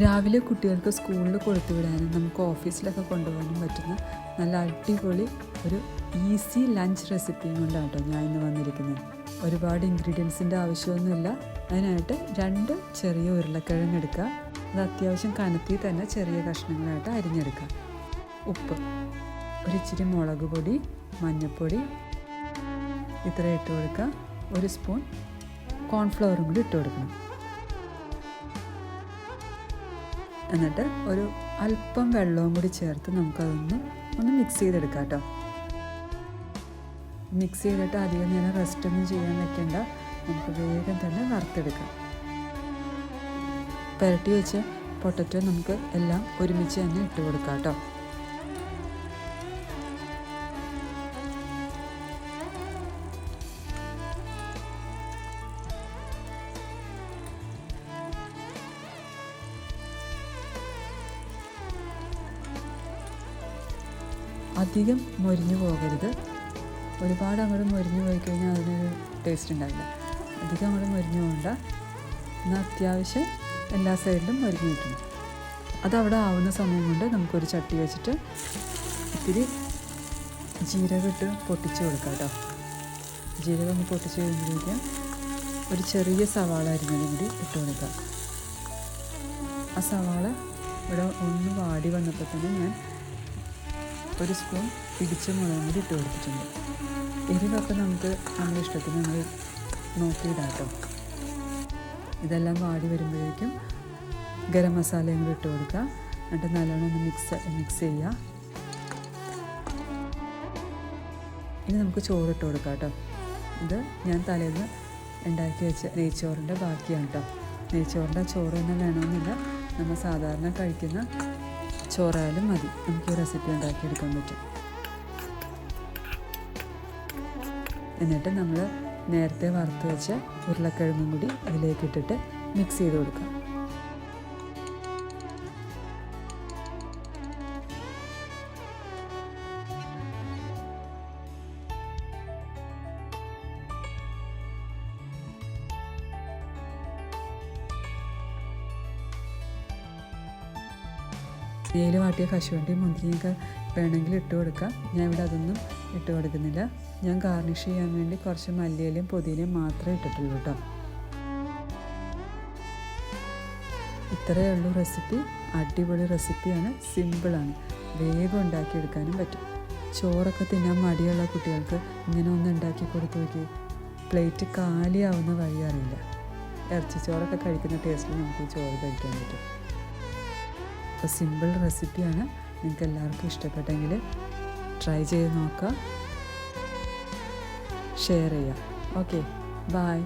രാവിലെ കുട്ടികൾക്ക് സ്കൂളിൽ കൊടുത്തു വിടാനും നമുക്ക് ഓഫീസിലൊക്കെ കൊണ്ടുപോകാനും പറ്റുന്ന നല്ല അടിപൊളി ഒരു ഈസി ലഞ്ച് റെസിപ്പിയും കൊണ്ടാണ് കേട്ടോ ഞാൻ ഇന്ന് വന്നിരിക്കുന്നത്. ഒരുപാട് ഇൻഗ്രീഡിയൻസിന്റെ ആവശ്യമൊന്നുമില്ല. അതിനായിട്ട് രണ്ട് ചെറിയ ഉരുളക്കിഴങ്ങ് എടുക്കുക. അത് അത്യാവശ്യം കനത്തി തന്നെ ചെറിയ കഷ്ണങ്ങളായിട്ട് അരിഞ്ഞെടുക്കുക. ഉപ്പ് ഒരു ഇച്ചിരി മുളക് പൊടി മഞ്ഞൾപ്പൊടി ഇത്ര ഇട്ട് കൊടുക്കുക. ഒരു സ്പൂൺ കോൺഫ്ലവറും കൂടി ഇട്ട് കൊടുക്കണം. എന്നിട്ട് ഒരു അല്പം വെള്ളവും കൂടി ചേർത്ത് നമുക്കതൊന്ന് ഒന്ന് മിക്സ് ചെയ്തെടുക്കാം കേട്ടോ. മിക്സ് ചെയ്തിട്ട് അധികം നേരം റെസ്റ്റ് ഒന്നും ചെയ്യാൻ വെക്കേണ്ട. നമുക്ക് വേഗം തന്നെ വറുത്തെടുക്കാം. പുരട്ടി വെച്ച പൊട്ടറ്റോ നമുക്ക് എല്ലാം ഒരുമിച്ച് തന്നെ ഇട്ട് കൊടുക്കാം കേട്ടോ. അധികം മൊരിഞ്ഞു പോകരുത്. ഒരുപാട് അങ്ങോട്ട് മൊരിഞ്ഞു പോയി കഴിഞ്ഞാൽ അതിനൊരു ടേസ്റ്റ് ഉണ്ടാവില്ല. അധികം അങ്ങോട്ട് മൊരിഞ്ഞു പോകണ്ട. എന്നാൽ അത്യാവശ്യം എല്ലാ സൈഡിലും മൊരിഞ്ഞു കിട്ടും അതവിടെ ആവുന്ന സമയം കൊണ്ട് നമുക്കൊരു ചട്ടി വെച്ചിട്ട് ഇത്തിരി ജീരകം ഇട്ട് പൊട്ടിച്ച് കൊടുക്കാം കേട്ടോ. ജീരകം ഒന്ന് പൊട്ടിച്ച് കഴിയുമ്പോഴേക്കും ഒരു ചെറിയ സവാള അരിഞ്ഞതും കൂടി ഇട്ട് കൊടുക്കാം. ആ സവാള ഇവിടെ ഒന്ന് വാടി വന്നപ്പോൾ തന്നെ ഞാൻ ഒരു സ്പൂൺ പിടിച്ച മുളകും കൂടി ഇട്ട് കൊടുത്തിട്ടുണ്ട്. എരിവൊക്കെ നമുക്ക് നമ്മുടെ ഇഷ്ടത്തിന് നമ്മൾ നോക്കിയിടാം കേട്ടോ ഇതെല്ലാം വാടി വരുമ്പോഴേക്കും ഗരം മസാലയും കൂടി ഇട്ട് കൊടുക്കുക. എന്നിട്ട് നല്ലോണം ഒന്ന് മിക്സ് മിക്സ് ചെയ്യുക. ഇനി നമുക്ക് ചോറ് ഇട്ട് കൊടുക്കാം കേട്ടോ. ഇത് ഞാൻ തലേന്ന് ഉണ്ടാക്കി വെച്ച നെയ്ച്ചോറിന്റെ ബാക്കിയാണ് കേട്ടോ. നെയ്ച്ചോറിന്റെ ചോറ് തന്നെ വേണമെന്നില്ല. നമ്മൾ സാധാരണ കഴിക്കുന്ന ചോറായാലും മതി. നമുക്ക് ഈ റെസിപ്പി ഉണ്ടാക്കിയെടുക്കാൻ പറ്റും. എന്നിട്ട് നമ്മൾ നേരത്തെ വറുത്ത് വെച്ച ഉരുളക്കിഴങ്ങും കൂടി അതിലേക്ക് ഇട്ടിട്ട് മിക്സ് ചെയ്ത് കൊടുക്കാം. നെയ്യിൽ വാട്ടിയ കശുവണ്ടി മുന്തിരിയൊക്കെ വേണമെങ്കിൽ ഇട്ട് കൊടുക്കാം. ഞാൻ ഇവിടെ അതൊന്നും ഇട്ട് കൊടുക്കുന്നില്ല. ഞാൻ ഗാർണിഷ് ചെയ്യാൻ വേണ്ടി കുറച്ച് മല്ലിയിലും പുതിനയും മാത്രമേ ഇട്ടിട്ടുള്ളൂ കേട്ടോ. ഇത്രയേ ഉള്ളൂ റെസിപ്പി അടിപൊളി റെസിപ്പിയാണ് സിമ്പിളാണ് വേഗം ഉണ്ടാക്കിയെടുക്കാനും പറ്റും. ചോറൊക്കെ തിന്നാൻ മടിയുള്ള കുട്ടികൾക്ക് ഇങ്ങനെ ഒന്ന് ഉണ്ടാക്കി കൊടുത്തു നോക്കി പ്ലേറ്റ് കാലിയാവുന്ന വഴി അറിയില്ല. ഇറച്ചിച്ചോറൊക്കെ കഴിക്കുന്ന ടേസ്റ്റിൽ നമുക്ക് ചോറ് കഴിക്കാൻ പറ്റും. അപ്പോൾ സിമ്പിൾ റെസിപ്പിയാണ് നിങ്ങൾക്ക് എല്ലാവർക്കും ഇഷ്ടപ്പെട്ടെങ്കിൽ ട്രൈ ചെയ്ത് നോക്കുക. ഷെയർ ചെയ്യുക. ഓക്കെ. ബായ്